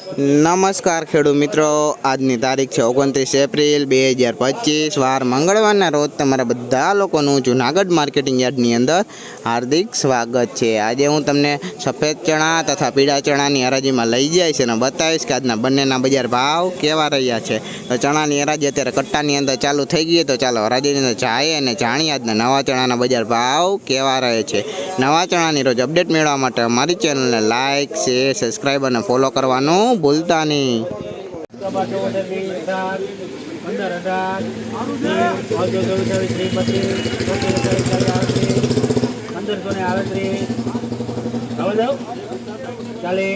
નમસ્કાર ખેડૂત મિત્રો, આજની તારીખ છે ઓગણત્રીસ એપ્રિલ બે હજાર પચીસ. વાર મંગળવારના રોજ તમારા બધા લોકોનું જુનાગઢ માર્કેટિંગ યાર્ડની અંદર હાર્દિક સ્વાગત છે. આજે હું તમને સફેદ ચણા તથા પીળા ચણાની હરાજીમાં લઈ જઈશ અને બતાવીશ કે આજના બંનેના બજાર ભાવ કેવા રહ્યા છે. તો ચણાની હરાજી અત્યારે કટ્ટાની અંદર ચાલુ થઈ ગઈ તો ચાલો હરાજીની અંદર જાય અને જાણીએ આજના નવા ચણાના બજાર ભાવ કેવા રહે છે. નવા ચણાની રોજ અપડેટ મેળવવા માટે અમારી ચેનલને લાઇક શેર સબસ્ક્રાઈબ અને ફોલો કરવાનું નહીં ચાલીસ ચાલીસ આડત્રીસ પંદરસો ને? આડત્રીસ ચાલે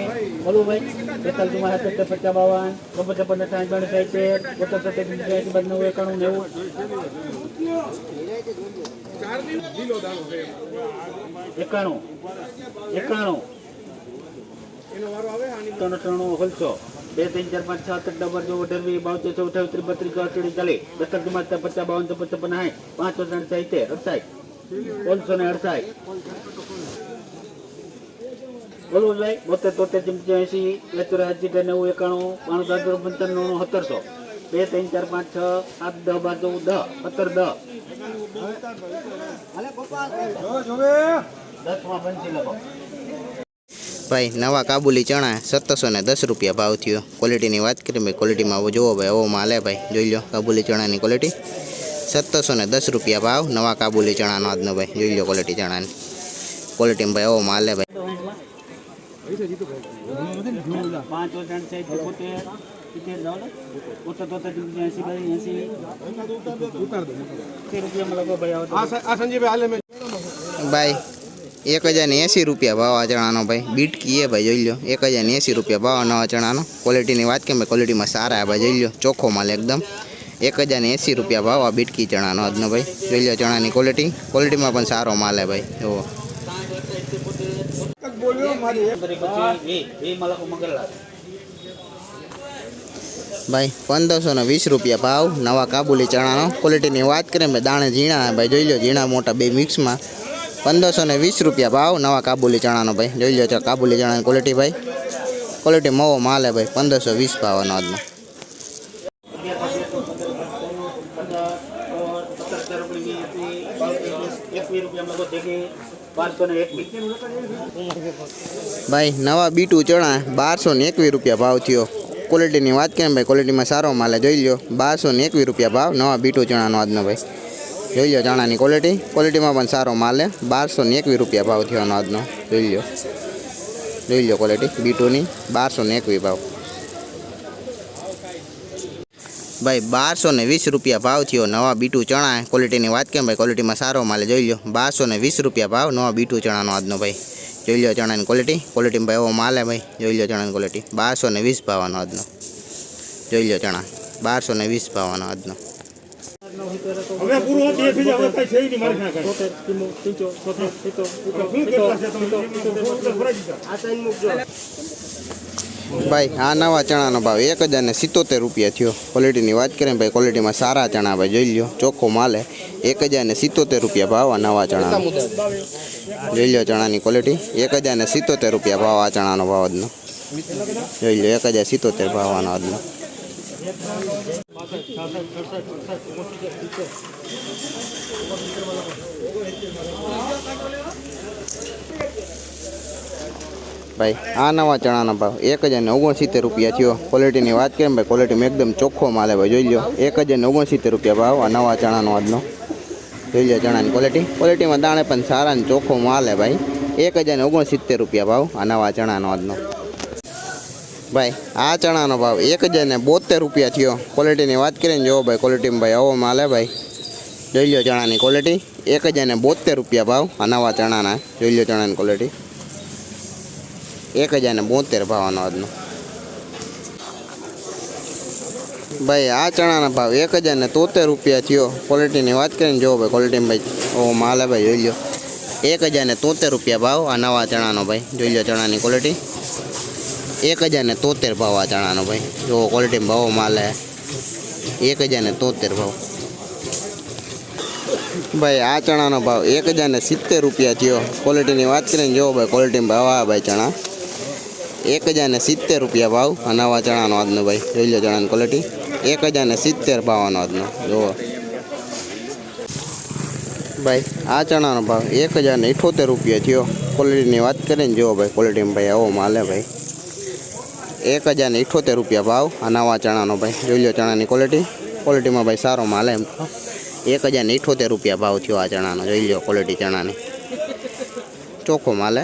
બોલું ભાઈ બેતાલીસ ચુમ્મા સત્તર પચાસ બાવન ચોપન છપ્પન સાઠ બોતેર સત્તર ત્રીસ બાદ એકાણું નેવું એકાણું. એકાણું. ત્રણ ત્રણું હોલસો બે ત્રણ ચાર પાંચ છ સાત આઠ નવ બાર ચૌદ અઢાર વીસ ચોવીસ અઠાવીસ ત્રીસ બત્રીસ ચોત્રીસ ચાલીસ દસ ચુમ્માસ પચાસ બાવન છપ્પન સાઠ પાંચ ત્રણ સાહિત્યેર અડસાઠ ઓલસો ને અડસાઠ બોલવું ભાઈ બોતેર તોતેર ચમચી એસી એચોરા એસી નેવું એકાણું બાણું ત્રણ પંચાણું સત્તરસો. બે ત્રણ ચાર પાંચ છ સાત દસ બાર ચૌદ દહ સત્તર દસ. દસમાં પંચી લખો. ભાઈ, નવા કાબુલી ચણા સત્તરસો ને દસ રૂપિયા ભાવ થયો. ક્વોલિટીની વાત કરીએ ભાઈ ક્વોલિટીમાં આવો જુઓ ભાઈ, આવો માલ હે ભાઈ. જોઈ લો કાબુલી ચણાની ક્વોલિટી સત્તરસો ને દસ રૂપિયા ભાવ, નવા કાબુલી ચણાનો આજનો ભાઈ. જોઈ લો ક્વોલિટી ચણાની. ક્વોલિટીમાં ભાઈ, આવો માલ હે ભાઈ. પાંચ ત્રણ સાઈડ બોતેર સિત્તેર જાઓ ને બોતેર તોતેર એસી બાઈ એસી એસી રૂપિયામાં લખો ભાઈ આવો તો ભાઈ એક હજાર ને એંસી રૂપિયા ભાવ આ ચણાનો ભાઈ. બીટકી એ ભાઈ, જોઈ લો એક હજાર ને એંસી રૂપિયા ભાવ નવા ચણાનો ક્વોલિટીની વાત કેમ ભાઈ ક્વોલિટીમાં સારા આ ભાઈ, જોઈ લો ચોખ્ખો માલ એકદમ. એક હજાર ને એંસી રૂપિયા ભાવ આ બીટકી ચણાનો આજનો ભાઈ. જોઈ લો ચણાની ક્વોલિટી ક્વોલિટીમાં પણ સારો માલ હે ભાઈ. જુઓ. પંદરી પચીસ વીસ વીસમાં લખો મગરલા ભાઈ, પંદરસો ને વીસ રૂપિયા ભાવ. નવા કાબુલી ચણાનો. ક્વોલિટીની વાત કરીએ ભાઈ દાણે ઝીણા ભાઈ, જોઈ લો ઝીણા મોટા બે મિક્સમાં પંદરસો ને વીસ રૂપિયા ભાવ. નવા કાબુલી ચણાનો ભાઈ. જોઈ લો છો, કાબુલી ચણાની ક્વોલિટી ભાઈ. ક્વોલિટી મવો માલ ભાઈ, પંદરસો વીસ ભાવનો આજનો. ભાઈ, નવા બીટું ચણા, બારસો ને એકવીસ રૂપિયા ભાવ થયો. ક્વોલિટીની વાત કરીએ ભાઈ? ક્વોલિટીમાં સારો માલ જોઈ લો બારસો ને એકવીસ રૂપિયા ભાવ, નવા બીટું ચણાનો આજનો ભાઈ. જોઈ લો ચણાની ક્વોલિટી ક્વોલિટીમાં પણ સારો માલ હે બારસો ને એકવીસ રૂપિયા ભાવ થયો આજનો. જોઈ લો. જોઈ લો ક્વોલિટી બીટુની બારસો ને એકવીસ ભાવ. ભાઈ, બારસો ને વીસ રૂપિયા ભાવ થયો. નવા બીટુ ચણા. ક્વોલિટીની વાત કેમ ભાઈ? ક્વોલિટીમાં સારો માલ જોઈ લો. બારસો ને વીસ રૂપિયા ભાવ. નવા બીટું ચણાનો આજનો ભાઈ. જોઈ લો ચણાની ક્વોલિટી ક્વોલિટીમાં ભાઈ એવો માલ ભાઈ. જોઈ લો ચણાની ક્વોલિટી બારસો ને વીસ ભાવનો આજનો. જોઈ લો ચણા. બારસો ને વીસ ભાવનો આજનો. હવે પૂરું હતી એક હવે કઈ છે નહીં મારી નાખે છે તમે સિત્તોર, સિત્તોર, ભરાઈ દીધા આ સાઈન મૂકજો ભાઈ આ નવા ચણાનો ભાવ એક હજાર ને સિત્તોતેર રૂપિયા થયો. ક્વોલિટીની વાત કરીએ ભાઈ ક્વોલિટીમાં સારા ચણા ભાઈ જોઈ લો ચોખ્ખો માલ એક હજાર ને સિત્તોતેર રૂપિયા ભાવ આ નવા ચણા જોઈ લો ચણાની ક્વોલિટી એક હજાર ને સિત્તોતેર રૂપિયા ભાવ આ ચણાનો ભાવ આજનો. જોઈ લો એક હજાર સિત્તોતેર ભાવ આનો ભાઈ, આ નવા ચણાના ભાવ. એક હજાર ઓગણસિત્તેર રૂપિયા થયો. ક્વોલિટીની વાત કરીએ ભાઈ ક્વોલિટીમાં એકદમ ચોખ્ખો માલ ભાઈ જોઈ લો એક હજાર ઓગણસિત્તેર રૂપિયા ભાવ આ નવા ચણાનો આજનો. જોઈ લો ચણાની ક્વોલિટી ક્વોલિટીમાં દાણે પણ સારા ને ચોખ્ખો માલ ભાઈ. એક હજાર ઓગણસિત્તેર રૂપિયા ભાવ આ નવા ચણાનો આજનો. ભાઈ, આ ચણાનો ભાવ એક હજાર ને બોતેર રૂપિયા થયો. ક્વોલિટીની વાત કરીને જોવો ભાઈ ક્વોલિટીમાં ભાઈ આવો માલ હે ભાઈ. જોઈ લો ચણાની ક્વોલિટી એક હજાર ને બોતેર રૂપિયા ભાવ, આ નવા ચણાના. જોઈ લો ચણાની ક્વોલિટી એક હજાર ને બોતેર ભાવનો આજનો. ભાઈ, આ ચણાના ભાવ એક હજાર ને તોતેર રૂપિયા થયો. ક્વોલિટીની વાત કરીને જો ભાઈ ક્વોલિટીમાં ભાઈ. ઓ માલ હે ભાઈ, જોઈ લો એક હજાર ને તોતેર રૂપિયા ભાવ, આ નવા ચણાનો ભાઈ. જોઈ લો ચણાની ક્વોલિટી એક હજાર ને તોતેર ભાવ આ ચણાનો ભાઈ જો ક્વોલિટીમાં ભાવ માલ હે એક હજાર ને તોતેર ભાવ ભાઈ આ ચણાનો ભાવ એક હજાર ને સિત્તેર રૂપિયા થયો ક્વોલિટીની વાત કરીને જો ભાઈ ક્વોલિટીમાં ભાવ આ ભાઈ ચણા। એક હજાર ને સિત્તેર રૂપિયા ભાવ આ નવા ચણાનો આજનો ભાઈ. જોઈ લો ચણાની ક્વોલિટી એક હજાર ને સિત્તેર ભાવનો આજનો. જુઓ ભાઈ, આ ચણાનો ભાવ એક હજાર ને ઇઠોતેર રૂપિયા થયો. ક્વોલિટીની વાત કરીએ ને જુઓ ભાઈ ક્વોલિટીમાં ભાઈ આવો માલ હે ભાઈ. એક હજાર ને ઇઠોતેર રૂપિયા ભાવ. આ નવા ચણાનો ભાઈ, જોઈ લો ચણાની ક્વોલિટી ક્વોલિટીમાં ભાઈ સારો માલ એમ. તો એક હજાર ને ઇઠોતેર રૂપિયા ભાવ થયો આ ચણાનો. જોઈ લો ક્વોલિટી ચણાની. ચોખ્ખો માલ